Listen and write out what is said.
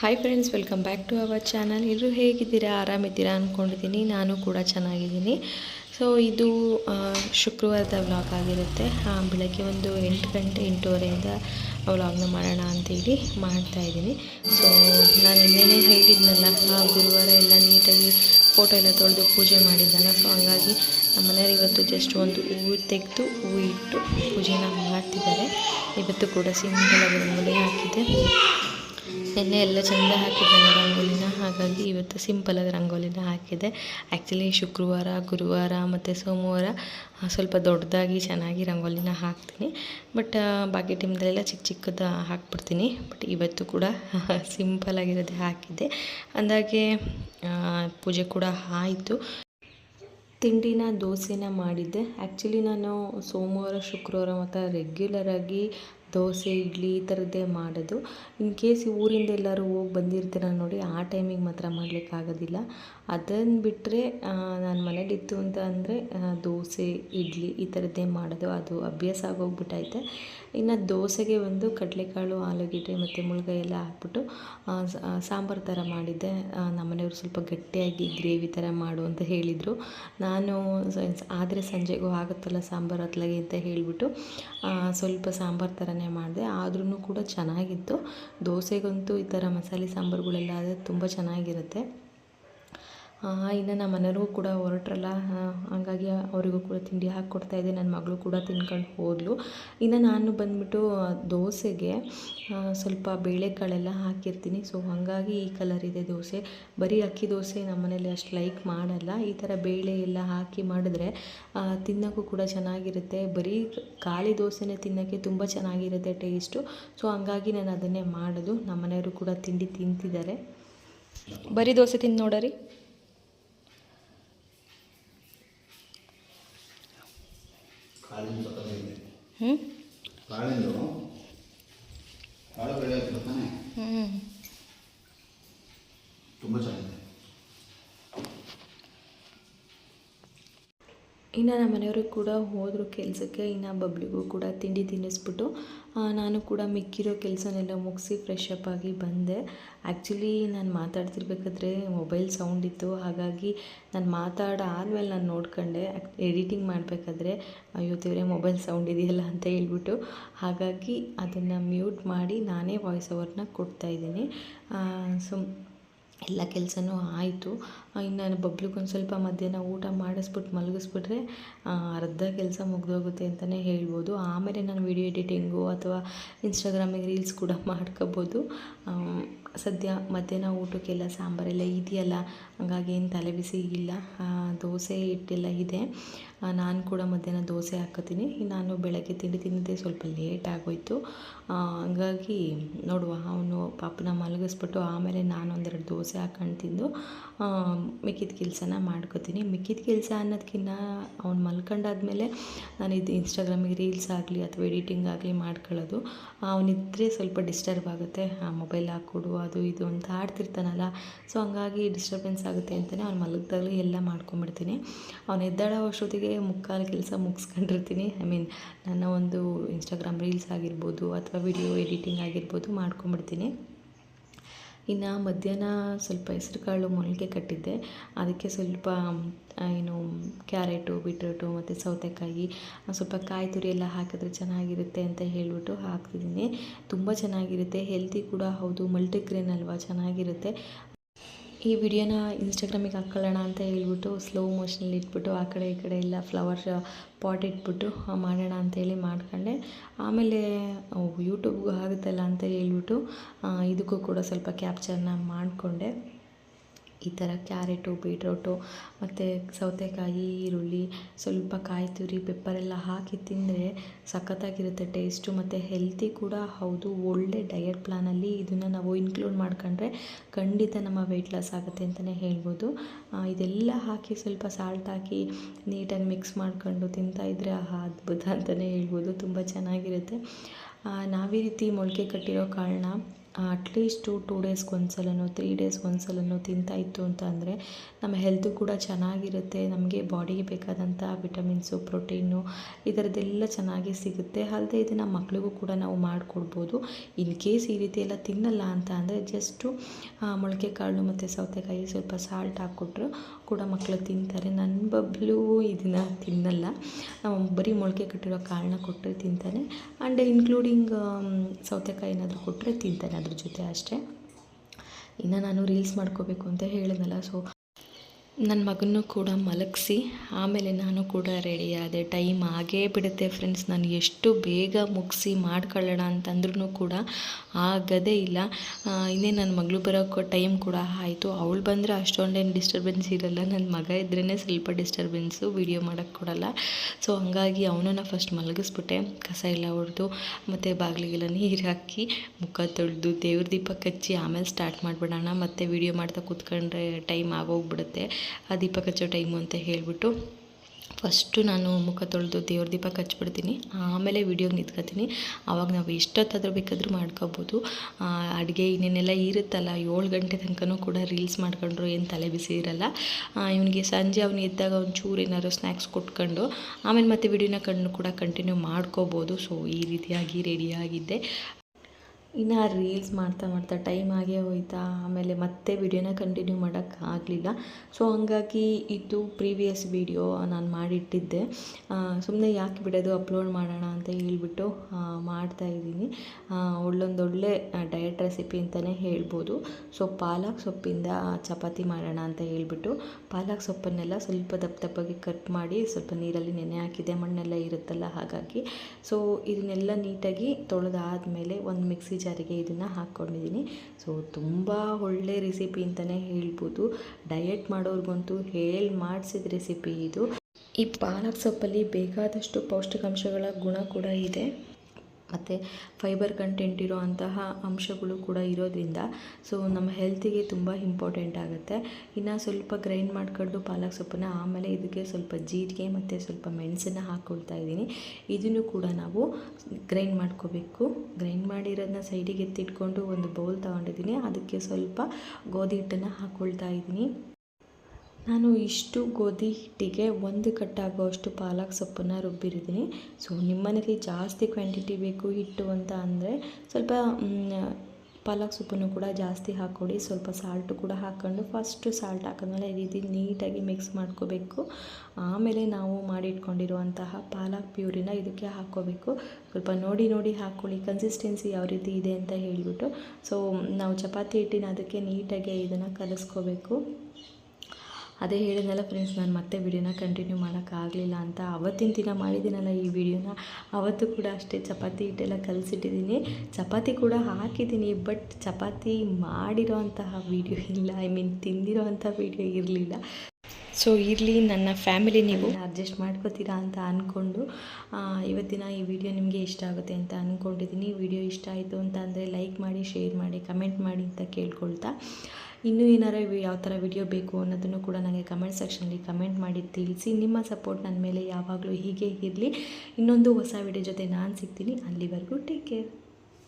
Hi friends welcome back to our channel ಎಲ್ಲರೂ ಹೇಗಿದ್ದೀರಾ? ಆರಾಮಿದ್ದೀರಾ ಅಂದ್ಕೊಂಡಿದ್ದೀನಿ ನಾನು ಕೂಡ ಚೆನ್ನಾಗಿದ್ದೀನಿ. ಸೊ ಇದು ಶುಕ್ರವಾರದ ವ್ಲಾಗ್ ಆಗಿರುತ್ತೆ. ಬೆಳಗ್ಗೆ ಒಂದು ಎಂಟು ಗಂಟೆ, ಎಂಟೂವರೆಯಿಂದ ವ್ಲಾಗ್ನ ಮಾಡೋಣ ಅಂತೇಳಿ ಮಾಡ್ತಾಯಿದ್ದೀನಿ ಸೊ ನಾನು ನಿನ್ನೆನೇ ಹೇಳಿದ್ನಲ್ಲ ಗುರುವಾರ ಎಲ್ಲ ನೀಟಾಗಿ ಫೋಟೋ ಎಲ್ಲ ತೊಳೆದು ಪೂಜೆ ಮಾಡಿದ್ದಲ್ಲ. ಸೊ ಹಂಗಾಗಿ ನಮ್ಮ ಮನೆಯವ್ರು ಇವತ್ತು ಜಸ್ಟ್ ಒಂದು ಹೂವು ತೆಗೆದು, ಹೂವು ಇಟ್ಟು ಪೂಜೆನ ಮಾಡ್ತಿದ್ದಾರೆ. ಇವತ್ತು ಕೂಡ ಸಿಂಪಲಾಗಿ ರಂಗೋಲಿ ಹಾಕಿದ್ದೆ ನಿನ್ನೆ ಎಲ್ಲ ಚೆಂದ ಹಾಕಿದ್ದೆ ರಂಗೋಲಿನ. ಹಾಗಾಗಿ ಇವತ್ತು ಸಿಂಪಲಾಗಿ ರಂಗೋಲಿನ ಹಾಕಿದೆ. ಆ್ಯಕ್ಚುಲಿ ಶುಕ್ರವಾರ, ಗುರುವಾರ ಮತ್ತು ಸೋಮವಾರ ಸ್ವಲ್ಪ ದೊಡ್ಡದಾಗಿ ಚೆನ್ನಾಗಿ ರಂಗೋಲಿನ ಹಾಕ್ತೀನಿ. ಬಟ್ ಬಾಕಿ ಟೈಮ್ದಲ್ಲೆಲ್ಲ ಚಿಕ್ಕ ಚಿಕ್ಕದ ಹಾಕ್ಬಿಡ್ತೀನಿ. ಬಟ್ ಇವತ್ತು ಕೂಡ ಸಿಂಪಲಾಗಿರೋದೇ ಹಾಕಿದ್ದೆ. ಅಂದಾಗೆ ಪೂಜೆ ಕೂಡ ಆಯಿತು. ತಿಂಡಿನ ದೋಸೆನ ಮಾಡಿದ್ದೆ. ಆ್ಯಕ್ಚುಲಿ ನಾನು ಸೋಮವಾರ, ಶುಕ್ರವಾರ ಮತ್ತು ರೆಗ್ಯುಲರಾಗಿ ದೋಸೆ, ಇಡ್ಲಿ ಈ ಥರದ್ದೇ ಮಾಡೋದು. ಇನ್ ಕೇಸ್ ಊರಿಂದ ಎಲ್ಲರೂ ಹೋಗಿ ಬಂದಿರ್ತೀರ ನೋಡಿ, ಆ ಟೈಮಿಗೆ ಮಾತ್ರ ಮಾಡಲಿಕ್ಕಾಗೋದಿಲ್ಲ ಅದನ್ನು ಬಿಟ್ಟರೆ ನಾನು ಮನೇಲಿತ್ತು ಅಂತ ಅಂದರೆ ದೋಸೆ, ಇಡ್ಲಿ ಈ ಥರದ್ದೇ ಮಾಡೋದು. ಅದು ಅಭ್ಯಾಸ ಆಗೋಗ್ಬಿಟ್ಟೈತೆ ಇನ್ನು ದೋಸೆಗೆ ಒಂದು ಕಡಲೆಕಾಳು, ಆಲೂಗೆಡ್ಡೆ ಮತ್ತು ಮುಳುಗಾಯಿ ಎಲ್ಲ ಹಾಕ್ಬಿಟ್ಟು ಸಾಂಬಾರು ಥರ ಮಾಡಿದ್ದೆ ನಮ್ಮನೆಯವರು ಸ್ವಲ್ಪ ಗಟ್ಟಿಯಾಗಿ ಗ್ರೇವಿ ಥರ ಮಾಡು ಅಂತ ಹೇಳಿದರು. ನಾನು ಆದರೆ ಸಂಜೆಗೂ ಆಗುತ್ತಲ್ಲ ಸಾಂಬಾರು ಅತ್ಲಾಗೆ ಅಂತ ಹೇಳಿಬಿಟ್ಟು ಸ್ವಲ್ಪ ಸಾಂಬಾರು ಥರನೇ ಮಾಡಿದೆ. ಆದ್ರೂ ಕೂಡ ಚೆನ್ನಾಗಿತ್ತು. ದೋಸೆಗಂತೂ ಈ ಥರ ಮಸಾಲೆ ಸಾಂಬಾರುಗಳೆಲ್ಲ ಆದರೆ ತುಂಬ ಚೆನ್ನಾಗಿರುತ್ತೆ. ಇನ್ನು ನಮ್ಮ ಮನೆಯವ್ರಿಗೂ ಕೂಡ ಹೊರಟ್ರಲ್ಲ. ಹಾಗಾಗಿ ಅವರಿಗೂ ಕೂಡ ತಿಂಡಿ ಹಾಕ್ಕೊಡ್ತಾ ಇದ್ದೆ. ನನ್ನ ಮಗಳು ಕೂಡ ತಿನ್ಕೊಂಡು ಹೋದಳು ಇನ್ನು ನಾನು ಬಂದ್ಬಿಟ್ಟು ದೋಸೆಗೆ ಸ್ವಲ್ಪ ಬೇಳೆಕಾಳೆಲ್ಲ ಹಾಕಿರ್ತೀನಿ. ಸೊ ಹಾಗಾಗಿ ಈ ಕಲರ್ ಇದೆ ದೋಸೆ. ಬರೀ ಅಕ್ಕಿ ದೋಸೆ ನಮ್ಮ ಮನೇಲಿ ಅಷ್ಟು ಲೈಕ್ ಮಾಡಲ್ಲ. ಈ ಥರ ಬೇಳೆ ಎಲ್ಲ ಹಾಕಿ ಮಾಡಿದ್ರೆ ತಿನ್ನೋಕ್ಕೂ ಕೂಡ ಚೆನ್ನಾಗಿರುತ್ತೆ. ಬರೀ ಖಾಲಿ ದೋಸೆನೇ ತಿನ್ನೋಕ್ಕೆ ತುಂಬ ಚೆನ್ನಾಗಿರುತ್ತೆ ಟೇಸ್ಟು ಸೊ ಹಂಗಾಗಿ ನಾನು ಅದನ್ನೇ ಮಾಡೋದು. ನಮ್ಮ ಮನೆಯವರು ಕೂಡ ತಿಂಡಿ ತಿಂತಿದ್ದಾರೆ. ಬರೀ ದೋಸೆ ತಿಂದು ನೋಡರಿ. ಹ್ಞೂ ಹ್ಞೂ ತುಂಬ ಚೆನ್ನಾಗಿದೆ ಇನ್ನು ನಮ್ಮ ಮನೆಯವರು ಕೂಡ ಹೋದರು ಕೆಲಸಕ್ಕೆ, ಇನ್ನು ಬಬ್ಲಿಗೂ ಕೂಡ ತಿಂಡಿ ತಿನ್ನಿಸ್ಬಿಟ್ಟು ನಾನು ಕೂಡ ಮಿಕ್ಕಿರೋ ಕೆಲಸನೆಲ್ಲ ಮುಗಿಸಿ ಫ್ರೆಶ್ ಆಗಿ ಬಂದೆ. ಆ್ಯಕ್ಚುಲಿ ನಾನು ಮಾತಾಡ್ತಿರ್ಬೇಕಾದ್ರೆ ಮೊಬೈಲ್ ಸೌಂಡ್ ಇತ್ತು, ಹಾಗಾಗಿ ನಾನು ಮಾತಾಡಾದ್ಮೇಲೆ ನಾನು ನೋಡ್ಕೊಂಡೆ. ಎಡಿಟಿಂಗ್ ಮಾಡಬೇಕಾದ್ರೆ, ಅಯ್ಯೋ ದೇವ್ರೆ ಮೊಬೈಲ್ ಸೌಂಡ್ ಇದೆಯಲ್ಲ ಅಂತ ಹೇಳ್ಬಿಟ್ಟು, ಹಾಗಾಗಿ ಅದನ್ನು ಮ್ಯೂಟ್ ಮಾಡಿ ನಾನೇ ವಾಯ್ಸ್ ಓವರ್ನ ಕೊಡ್ತಾಯಿದ್ದೀನಿ ಸೊ ಎಲ್ಲ ಕೆಲಸನೂ ಆಯಿತು. ಇನ್ನು ನಾನು ಬಬ್ಲಿಗೊಂದು ಸ್ವಲ್ಪ ಮಧ್ಯಾಹ್ನ ಊಟ ಮಾಡಿಸ್ಬಿಟ್ಟು ಮಲಗಿಸ್ಬಿಟ್ರೆ ಅರ್ಧ ಕೆಲಸ ಮುಗಿದೋಗುತ್ತೆ ಅಂತಲೇ ಹೇಳ್ಬೋದು. ಆಮೇಲೆ ನಾನು ವಿಡಿಯೋ ಎಡಿಟಿಂಗು ಅಥವಾ ಇನ್ಸ್ಟಾಗ್ರಾಮಿಗೆ ರೀಲ್ಸ್ ಕೂಡ ಮಾಡ್ಕೋಬೋದು. ಸದ್ಯ ಮಧ್ಯಾಹ್ನ ಊಟಕ್ಕೆಲ್ಲ ಸಾಂಬಾರೆಲ್ಲ ಇದೆಯಲ್ಲ, ಹಂಗಾಗಿ ಏನು ತಲೆ ಬಿಸಿ ಇಲ್ಲ. ದೋಸೆ ಹಿಟ್ಟೆಲ್ಲ ಇದೆ. ನಾನು ಕೂಡ ಮಧ್ಯಾಹ್ನ ದೋಸೆ ಹಾಕೋತೀನಿ. ನಾನು ಬೆಳಗ್ಗೆ ತಿಂಡಿ ತಿಂದಿದ್ದೆ, ಸ್ವಲ್ಪ ಲೇಟ್ ಆಗೋಯ್ತು. ಹಂಗಾಗಿ ನೋಡುವ, ಅವನು ಪಾಪನ ಮಲಗಿಸ್ಬಿಟ್ಟು ಆಮೇಲೆ ನಾನು ಒಂದೆರಡು ದೋಸೆ ಹಾಕೊಂಡು ತಿಂದು ಮಿಕ್ಕಿದ ಕೆಲಸನ ಮಾಡ್ಕೋತೀನಿ. ಮಿಕ್ಕಿದ ಕೆಲಸ ಅನ್ನೋದಕ್ಕಿಂತ ಅವ್ನು ಮಲ್ಕೊಂಡಾದ್ಮೇಲೆ ನಾನು ಇದು ಇನ್ಸ್ಟಾಗ್ರಾಮಿಗೆ ರೀಲ್ಸ್ ಆಗಲಿ ಅಥವಾ ಎಡಿಟಿಂಗ್ ಆಗಲಿ ಮಾಡ್ಕೊಳ್ಳೋದು. ಅವನಿದ್ರೆ ಸ್ವಲ್ಪ ಡಿಸ್ಟರ್ಬ್ ಆಗುತ್ತೆ. ಆ ಮೊಬೈಲ್ ಹಾಕ್ಕೊಡು, ಅದು ಇದು ಅಂತ ಆಡ್ತಿರ್ತಾನಲ್ಲ. ಸೊ ಹಂಗಾಗಿ ಡಿಸ್ಟರ್ಬೆನ್ಸ್ ಆಗುತ್ತೆ ಅಂತಲೇ ಅವ್ನು ಮಲಗ್ದಾಗಲೇ ಎಲ್ಲ ಮಾಡ್ಕೊಂಬಿಡ್ತೀನಿ ಅವ್ನು ಎದ್ದಾಡೋ ಅಷ್ಟೊತ್ತಿಗೆ ಮುಕ್ಕಾಲು ಕೆಲಸ ಮುಗಿಸ್ಕೊಂಡಿರ್ತೀನಿ. ಐ ಮೀನ್ ನನ್ನ ಒಂದು ಇನ್ಸ್ಟಾಗ್ರಾಮ್ ರೀಲ್ಸ್ ಆಗಿರ್ಬೋದು ಅಥವಾ ವಿಡಿಯೋ ಎಡಿಟಿಂಗ್ ಆಗಿರ್ಬೋದು ಮಾಡ್ಕೊಂಬಿಡ್ತೀನಿ ಇನ್ನು ಮಧ್ಯಾಹ್ನ ಸ್ವಲ್ಪ ಹೆಸರುಕಾಳು ಮೊಳಕೆ ಕಟ್ಟಿದ್ದೆ. ಅದಕ್ಕೆ ಸ್ವಲ್ಪ ಏನು, ಕ್ಯಾರೆಟು, ಬೀಟ್ರೂಟು ಮತ್ತು ಸೌತೆಕಾಯಿ ಸ್ವಲ್ಪ ಕಾಯಿ ತುರಿ ಎಲ್ಲ ಹಾಕಿದ್ರೆ ಚೆನ್ನಾಗಿರುತ್ತೆ ಅಂತ ಹೇಳ್ಬಿಟ್ಟು ಹಾಕ್ತಿದ್ದೀನಿ. ತುಂಬ ಚೆನ್ನಾಗಿರುತ್ತೆ ಹೆಲ್ತಿ ಕೂಡ ಹೌದು ಮಲ್ಟಿಗ್ರೇನ್ ಅಲ್ವಾ, ಚೆನ್ನಾಗಿರುತ್ತೆ. ಈ ವಿಡಿಯೋನ ಇನ್ಸ್ಟಾಗ್ರಾಮಿಗೆ ಹಾಕ್ಕೊಳ್ಳೋಣ ಅಂತ ಹೇಳ್ಬಿಟ್ಟು ಸ್ಲೋ ಮೋಷನಲ್ಲಿ ಇಟ್ಬಿಟ್ಟು ಆ ಕಡೆ ಈ ಕಡೆ ಎಲ್ಲ ಫ್ಲವರ್ ಪಾಟ್ ಇಟ್ಬಿಟ್ಟು ಮಾಡೋಣ ಅಂತೇಳಿ ಮಾಡ್ಕೊಂಡೆ. ಆಮೇಲೆ ಯೂಟ್ಯೂಬ್ಗೂ ಆಗುತ್ತಲ್ಲ ಅಂತ ಹೇಳ್ಬಿಟ್ಟು ಇದಕ್ಕೂ ಕೂಡ ಸ್ವಲ್ಪ ಕ್ಯಾಪ್ಚರ್ನ ಮಾಡಿಕೊಂಡೆ. ಈ ಥರ ಕ್ಯಾರೆಟು, ಬೀಟ್ರೋಟು, ಮತ್ತು ಸೌತೆಕಾಯಿ, ಈರುಳ್ಳಿ, ಸ್ವಲ್ಪ ಕಾಯಿ ತುರಿ ಪೆಪ್ಪರೆಲ್ಲ ಹಾಕಿ ತಿಂದರೆ ಸಖತ್ತಾಗಿರುತ್ತೆ ಟೇಸ್ಟು ಮತ್ತು ಹೆಲ್ತಿ ಕೂಡ ಹೌದು. ಒಳ್ಳೆ ಡಯಟ್ ಪ್ಲಾನಲ್ಲಿ ಇದನ್ನು ನಾವು ಇನ್ಕ್ಲೂಡ್ ಮಾಡ್ಕೊಂಡ್ರೆ ಖಂಡಿತ ನಮ್ಮ ವೆಯ್ಟ್ ಲಾಸ್ ಆಗುತ್ತೆ ಅಂತಲೇ ಹೇಳ್ಬೋದು. ಇದೆಲ್ಲ ಹಾಕಿ ಸ್ವಲ್ಪ ಸಾಲ್ಟ್ ಹಾಕಿ ನೀಟಾಗಿ ಮಿಕ್ಸ್ ಮಾಡ್ಕೊಂಡು ಇದ್ದರೆ ಆಹಾ ಅದ್ಭುತ ಅಂತಲೇ ಹೇಳ್ಬೋದು. ತುಂಬ ಚೆನ್ನಾಗಿರುತ್ತೆ. ನಾವೇ ರೀತಿ ಮೊಳಕೆ ಕಟ್ಟಿರೋ ಕಾಳನ್ನ ಅಟ್ಲೀಸ್ಟು ಟೂ ಡೇಸ್ಗೆ ಒಂದ್ಸಲನೋ ತ್ರೀ ಡೇಸ್ಗೆ ಒಂದ್ಸಲನೋ ತಿಂತಾ ಇತ್ತು ಅಂತ ಅಂದರೆ ನಮ್ಮ ಹೆಲ್ತು ಕೂಡ ಚೆನ್ನಾಗಿರುತ್ತೆ. ನಮಗೆ ಬಾಡಿಗೆ ಬೇಕಾದಂಥ ವಿಟಮಿನ್ಸು ಪ್ರೋಟೀನು ಈ ಥರದ್ದೆಲ್ಲ ಚೆನ್ನಾಗಿ ಸಿಗುತ್ತೆ. ಅಲ್ಲದೆ ಇದನ್ನು ಮಕ್ಳಿಗೂ ಕೂಡ ನಾವು ಮಾಡಿಕೊಡ್ಬೋದು. ಇನ್ ಕೇಸ್ ಈ ರೀತಿ ಎಲ್ಲ ತಿನ್ನಲ್ಲ ಅಂತ ಅಂದರೆ ಜಸ್ಟು ಮೊಳಕೆ ಕಾಳು ಮತ್ತು ಸೌತೆಕಾಯಿ ಸ್ವಲ್ಪ ಸಾಲ್ಟ್ ಹಾಕ್ಕೊಟ್ರು ಕೂಡ ಮಕ್ಕಳು ತಿಂತಾರೆ. ನನ್ನ ಬಬ್ಲು ಇದನ್ನು ತಿನ್ನಲ್ಲ. ಬರೀ ಮೊಳಕೆ ಕಟ್ಟಿರೋ ಕಾಳನ್ನ ಕೊಟ್ಟರೆ ತಿಂತಾನೆ. ಆ್ಯಂಡ್ ಇನ್ಕ್ಲೂಡಿಂಗ್ ಸೌತೆಕಾಯಿ ಏನಾದರೂ ಕೊಟ್ಟರೆ ತಿಂತಾನೆ. ಅದ್ರ ಜೊತೆ ಅಷ್ಟೇ. ಇನ್ನು ನಾನು ರೀಲ್ಸ್ ಮಾಡ್ಕೋಬೇಕು ಅಂತ ಹೇಳಿದ್ನಲ್ಲ ಸೊ ನನ್ನ ಮಗನೂ ಕೂಡ ಮಲಗಿಸಿ, ಆಮೇಲೆ ನಾನು ಕೂಡ ರೆಡಿಯಾದೆ ಟೈಮ್ ಆಗೇ ಬಿಡುತ್ತೆ ಫ್ರೆಂಡ್ಸ್ ನಾನು ಎಷ್ಟು ಬೇಗ ಮುಗಿಸಿ ಮಾಡ್ಕೊಳ್ಳೋಣ ಅಂತಂದ್ರೂ ಕೂಡ ಆಗದೇ ಇಲ್ಲ. ಇನ್ನೇ ನನ್ನ ಮಗಳು ಬರೋಕ್ಕೆ ಟೈಮ್ ಕೂಡ ಆಯಿತು. ಅವಳು ಬಂದರೆ ಅಷ್ಟೊಂದೇನು ಡಿಸ್ಟರ್ಬೆನ್ಸ್ ಇರಲ್ಲ. ನನ್ನ ಮಗ ಇದ್ರೇ ಸ್ವಲ್ಪ ಡಿಸ್ಟರ್ಬೆನ್ಸು ವಿಡಿಯೋ ಮಾಡೋಕ್ಕೆ ಕೊಡಲ್ಲ. ಸೊ ಹಂಗಾಗಿ ಅವನನ್ನು ಫಸ್ಟ್ ಮಲಗಿಸ್ಬಿಟ್ಟೆ. ಕಸ ಎಲ್ಲ ಹೊಡೆದು ಮತ್ತು ಬಾಗಿಲಿಗೆಲ್ಲ ನೀರು ಹಾಕಿ, ಮುಖ ತೊಳೆದು, ದೇವ್ರ ದೀಪ ಕಚ್ಚಿ, ಆಮೇಲೆ ಸ್ಟಾರ್ಟ್ ಮಾಡಿಬಿಡೋಣ. ಮತ್ತು ವಿಡಿಯೋ ಮಾಡ್ತಾ ಕೂತ್ಕೊಂಡ್ರೆ ಟೈಮ್ ಆಗೋಗ್ಬಿಡುತ್ತೆ. ಆ ದೀಪ ಕಚ್ಚೋ ಟೈಮು ಅಂತ ಹೇಳಿಬಿಟ್ಟು ಫಸ್ಟು ನಾನು ಮುಖ ತೊಳೆದು ದೇವ್ರ ದೀಪ ಹಚ್ಬಿಡ್ತೀನಿ ಆಮೇಲೆ ವೀಡಿಯೋಗೆ ನಿಂತ್ಕೊತೀನಿ. ಆವಾಗ ನಾವು ಎಷ್ಟೊತ್ತಾದರೂ ಬೇಕಾದರೂ ಮಾಡ್ಕೋಬೋದು. ಅಡುಗೆ ಇನ್ನೇನೆಲ್ಲ ಇರುತ್ತಲ್ಲ, ಏಳು ಗಂಟೆ ತನಕನೂ ಕೂಡ ರೀಲ್ಸ್ ಮಾಡ್ಕೊಂಡ್ರು ಏನು ತಲೆ ಬಿಸಿ ಇರಲ್ಲ. ಇವನಿಗೆ ಸಂಜೆ ಅವ್ನು ಎದ್ದಾಗ ಚೂರು ಏನಾದ್ರು ಸ್ನ್ಯಾಕ್ಸ್ ಕೊಟ್ಕೊಂಡು, ಆಮೇಲೆ ಮತ್ತೆ ವಿಡಿಯೋನ ಕಣ್ಣು ಕೂಡ ಕಂಟಿನ್ಯೂ ಮಾಡ್ಕೋಬೋದು. ಸೊ ಈ ರೀತಿಯಾಗಿ ರೆಡಿಯಾಗಿದ್ದೆ ಇನ್ನು ರೀಲ್ಸ್ ಮಾಡ್ತಾ ಮಾಡ್ತಾ ಟೈಮ್ ಆಗೇ ಹೋಯ್ತಾ, ಆಮೇಲೆ ಮತ್ತೆ ವಿಡಿಯೋನ ಕಂಟಿನ್ಯೂ ಮಾಡೋಕ್ಕಾಗಲಿಲ್ಲ ಸೊ ಹಂಗಾಗಿ ಇದು ಪ್ರೀವಿಯಸ್ ವಿಡಿಯೋ ನಾನು ಮಾಡಿಟ್ಟಿದ್ದೆ. ಸುಮ್ಮನೆ ಯಾಕೆ ಬಿಡೋದು ಅಪ್ಲೋಡ್ ಮಾಡೋಣ ಅಂತ ಹೇಳ್ಬಿಟ್ಟು ಮಾಡ್ತಾಯಿದ್ದೀನಿ ಒಳ್ಳೊಂದೊಳ್ಳೆ ಡಯಟ್ ರೆಸಿಪಿ ಅಂತಲೇ ಹೇಳ್ಬೋದು. ಸೊ ಪಾಲಕ್ ಸೊಪ್ಪಿಂದ ಚಪಾತಿ ಮಾಡೋಣ ಅಂತ ಹೇಳ್ಬಿಟ್ಟು, ಪಾಲಕ್ ಸೊಪ್ಪನ್ನೆಲ್ಲ ಸ್ವಲ್ಪ ದಪ್ಪ ದಪ್ಪಗೆ ಕಟ್ ಮಾಡಿ, ಸ್ವಲ್ಪ ನೀರಲ್ಲಿ ನೆನೆ ಹಾಕಿದೆ, ಮಣ್ಣೆಲ್ಲ ಇರುತ್ತಲ್ಲ ಹಾಗಾಗಿ. ಸೊ ಇದನ್ನೆಲ್ಲ ನೀಟಾಗಿ ತೊಳೆದಾದ್ಮೇಲೆ ಒಂದು ಮಿಕ್ಸಿ ಜಾರಿಗೆ ಇದನ್ನು ಹಾಕ್ಕೊಂಡಿದ್ದೀನಿ. ಸೊ ತುಂಬ ಒಳ್ಳೆ ರೆಸಿಪಿ ಅಂತಲೇ ಹೇಳ್ಬೋದು. ಡಯಟ್ ಮಾಡೋರ್ಗಂತೂ ಹೇಳಿ ಮಾಡಿಸಿದ ರೆಸಿಪಿ ಇದು. ಈ ಪಾಲಕ್ ಸೊಪ್ಪಲ್ಲಿ ಬೇಕಾದಷ್ಟು ಪೌಷ್ಟಿಕಾಂಶಗಳ ಗುಣ ಕೂಡ ಇದೆ. ಮತ್ತು ಫೈಬರ್ ಕಂಟೆಂಟ್ ಇರೋ ಅಂತಹ ಅಂಶಗಳು ಕೂಡ ಇರೋದ್ರಿಂದ ಸೊ ನಮ್ಮ ಹೆಲ್ತಿಗೆ ತುಂಬ ಇಂಪಾರ್ಟೆಂಟ್ ಆಗುತ್ತೆ. ಇನ್ನು ಸ್ವಲ್ಪ ಗ್ರೈಂಡ್ ಮಾಡ್ಕೊಂಡು ಪಾಲಕ್ ಸೊಪ್ಪನ್ನು ಆಮೇಲೆ ಇದಕ್ಕೆ ಸ್ವಲ್ಪ ಜೀರಿಗೆ ಮತ್ತು ಸ್ವಲ್ಪ ಮೆಣಸನ್ನು ಹಾಕ್ಕೊಳ್ತಾ ಇದ್ದೀನಿ. ಇದನ್ನು ಕೂಡ ನಾವು ಗ್ರೈಂಡ್ ಮಾಡ್ಕೋಬೇಕು. ಗ್ರೈಂಡ್ ಮಾಡಿರೋದನ್ನ ಸೈಡಿಗೆ ಎತ್ತಿಟ್ಕೊಂಡು ಒಂದು ಬೌಲ್ ತೊಗೊಂಡಿದ್ದೀನಿ. ಅದಕ್ಕೆ ಸ್ವಲ್ಪ ಗೋಧಿ ಹಿಟ್ಟನ್ನು ಹಾಕ್ಕೊಳ್ತಾ ಇದ್ದೀನಿ. ನಾನು ಇಷ್ಟು ಗೋಧಿ ಹಿಟ್ಟಿಗೆ ಒಂದು ಕಟ್ಟಾಗುವಷ್ಟು ಪಾಲಕ್ ಸೊಪ್ಪನ್ನು ರುಬ್ಬಿರಿದ್ದೀನಿ ಸೊ ನಿಮ್ಮನೇಲಿ ಜಾಸ್ತಿ ಕ್ವಾಂಟಿಟಿ ಬೇಕು ಹಿಟ್ಟು ಅಂತ ಅಂದರೆ ಸ್ವಲ್ಪ ಪಾಲಕ್ ಸೊಪ್ಪನ್ನು ಕೂಡ ಜಾಸ್ತಿ ಹಾಕ್ಕೊಡಿ. ಸ್ವಲ್ಪ ಸಾಲ್ಟು ಕೂಡ ಹಾಕ್ಕೊಂಡು ಫಸ್ಟು ಸಾಲ್ಟ್ ಹಾಕಿದ್ಮೇಲೆ ಈ ರೀತಿ ನೀಟಾಗಿ ಮಿಕ್ಸ್ ಮಾಡ್ಕೋಬೇಕು. ಆಮೇಲೆ ನಾವು ಮಾಡಿಟ್ಕೊಂಡಿರುವಂತಹ ಪಾಲಕ್ ಪ್ಯೂರಿನ ಇದಕ್ಕೆ ಹಾಕ್ಕೋಬೇಕು. ಸ್ವಲ್ಪ ನೋಡಿ ನೋಡಿ ಹಾಕ್ಕೊಳ್ಳಿ ಕನ್ಸಿಸ್ಟೆನ್ಸಿ ಯಾವ ರೀತಿ ಇದೆ ಅಂತ ಹೇಳಿಬಿಟ್ಟು. ಸೊ ನಾವು ಚಪಾತಿ ಹಿಟ್ಟಿನ ಅದಕ್ಕೆ ನೀಟಾಗಿ ಇದನ್ನು ಕಲಿಸ್ಕೋಬೇಕು. ಅದೇ ಹೇಳಿದ್ನಲ್ಲ ಫ್ರೆಂಡ್ಸ್ ನಾನು ಮತ್ತೆ ವಿಡಿಯೋನ ಕಂಟಿನ್ಯೂ ಮಾಡೋಕ್ಕಾಗಲಿಲ್ಲ ಅಂತ. ಅವತ್ತಿನ ದಿನ ಮಾಡಿದ್ದೀನಲ್ಲ ಈ ವಿಡಿಯೋನ ಅವತ್ತು ಕೂಡ ಅಷ್ಟೇ ಚಪಾತಿ ಹಿಟ್ಟೆಲ್ಲ ಕಲಸಿಟ್ಟಿದ್ದೀನಿ. ಚಪಾತಿ ಕೂಡ ಹಾಕಿದ್ದೀನಿ ಬಟ್ ಚಪಾತಿ ಮಾಡಿರೋ ಅಂತಹ ವಿಡಿಯೋ ಇಲ್ಲ. ಐ ಮೀನ್ ತಿಂದಿರೋ ಅಂಥ ವಿಡಿಯೋ ಇರಲಿಲ್ಲ. ಸೊ ಇರಲಿ, ನನ್ನ ಫ್ಯಾಮಿಲಿ ನೀವು. ಅಡ್ಜಸ್ಟ್ ಮಾಡ್ಕೋತೀರಾ ಅಂತ ಅಂದ್ಕೊಂಡು ಇವತ್ತಿನ ಈ ವಿಡಿಯೋ ನಿಮಗೆ ಇಷ್ಟ ಆಗುತ್ತೆ ಅಂತ ಅಂದ್ಕೊಂಡಿದ್ದೀನಿ ವಿಡಿಯೋ ಇಷ್ಟ ಆಯಿತು ಅಂತ ಅಂದರೆ ಲೈಕ್ ಮಾಡಿ ಶೇರ್ ಮಾಡಿ ಕಮೆಂಟ್ ಮಾಡಿ ಅಂತ ಕೇಳ್ಕೊಳ್ತಾ. ಇನ್ನೂ ಏನಾರು ಯಾವ ಥರ ವಿಡಿಯೋ ಬೇಕು ಅನ್ನೋದನ್ನು ಕೂಡ ನನಗೆ ಕಮೆಂಟ್ ಸೆಕ್ಷನಲ್ಲಿ ಕಮೆಂಟ್ ಮಾಡಿ ತಿಳಿಸಿ. ನಿಮ್ಮ ಸಪೋರ್ಟ್ ನನ್ನ ಮೇಲೆ ಯಾವಾಗಲೂ ಹೀಗೆ ಇರಲಿ. ಇನ್ನೊಂದು ಹೊಸ ವಿಡಿಯೋ ಜೊತೆ ನಾನು ಸಿಗ್ತೀನಿ. ಅಲ್ಲಿವರೆಗೂ ಟೇಕ್ ಕೇರ್